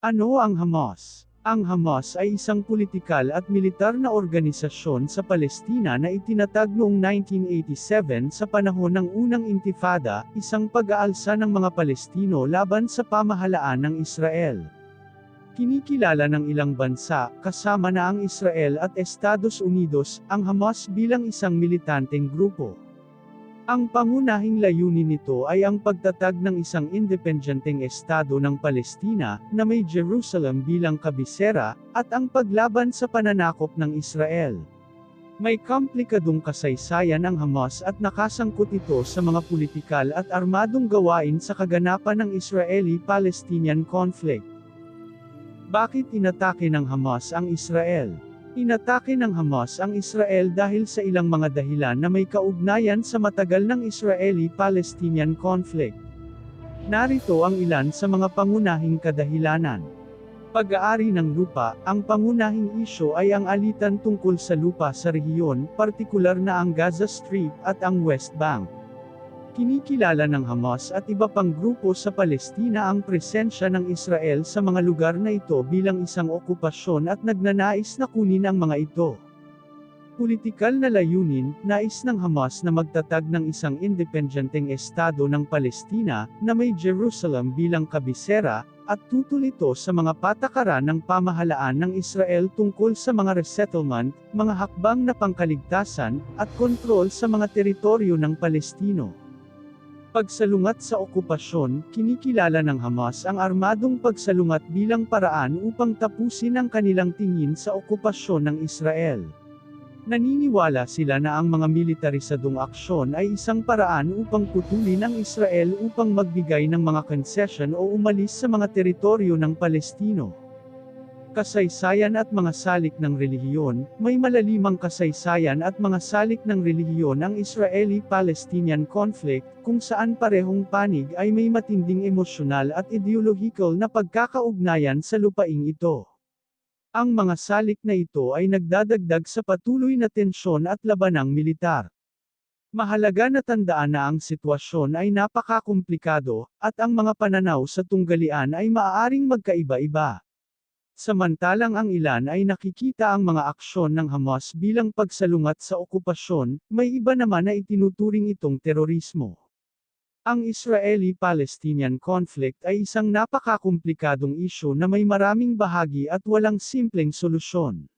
Ano ang Hamas? Ang Hamas ay isang politikal at militar na organisasyon sa Palestina na itinatag noong 1987 sa panahon ng unang intifada, isang pag-aalsa ng mga Palestino laban sa pamahalaan ng Israel. Kinikilala ng ilang bansa, kasama na ang Israel at Estados Unidos, ang Hamas bilang isang militanteng grupo. Ang pangunahing layunin nito ay ang pagtatag ng isang independenteng estado ng Palestina, na may Jerusalem bilang kabisera, at ang paglaban sa pananakop ng Israel. May komplikadong kasaysayan ang Hamas at nakasangkot ito sa mga politikal at armadong gawain sa kaganapan ng Israeli-Palestinian conflict. Bakit inatake ng Hamas ang Israel? Inatake ng Hamas ang Israel dahil sa ilang mga dahilan na may kaugnayan sa matagal ng Israeli-Palestinian conflict. Narito ang ilan sa mga pangunahing kadahilanan. Pag-aari ng lupa, ang pangunahing isyo ay ang alitan tungkol sa lupa sa rehiyon, partikular na ang Gaza Strip at ang West Bank. Kinikilala ng Hamas at iba pang grupo sa Palestina ang presensya ng Israel sa mga lugar na ito bilang isang okupasyon at nagnanais na kunin ang mga ito. Politikal na layunin, nais ng Hamas na magtatag ng isang independenteng estado ng Palestina, na may Jerusalem bilang kabisera, at tutol ito sa mga patakaran ng pamahalaan ng Israel tungkol sa mga resettlement, mga hakbang na pangkaligtasan, at kontrol sa mga teritoryo ng Palestino. Pagsalungat sa okupasyon, kinikilala ng Hamas ang armadong pagsalungat bilang paraan upang tapusin ang kanilang tingin sa okupasyon ng Israel. Naniniwala sila na ang mga militarisadong aksyon ay isang paraan upang putulin ang Israel upang magbigay ng mga concession o umalis sa mga teritoryo ng Palestino. Kasaysayan at mga salik ng relihiyon, may malalimang kasaysayan at mga salik ng relihiyon ang Israeli-Palestinian conflict, kung saan parehong panig ay may matinding emosyonal at ideological na pagkakaugnayan sa lupaing ito. Ang mga salik na ito ay nagdadagdag sa patuloy na tensyon at labanang militar. Mahalaga na tandaan na ang sitwasyon ay napakakomplikado, at ang mga pananaw sa tunggalian ay maaaring magkaiba-iba. Samantalang ang ilan ay nakikita ang mga aksyon ng Hamas bilang pagsalungat sa okupasyon, may iba naman na itinuturing itong terorismo. Ang Israeli-Palestinian conflict ay isang napakakomplikadong isyu na may maraming bahagi at walang simpleng solusyon.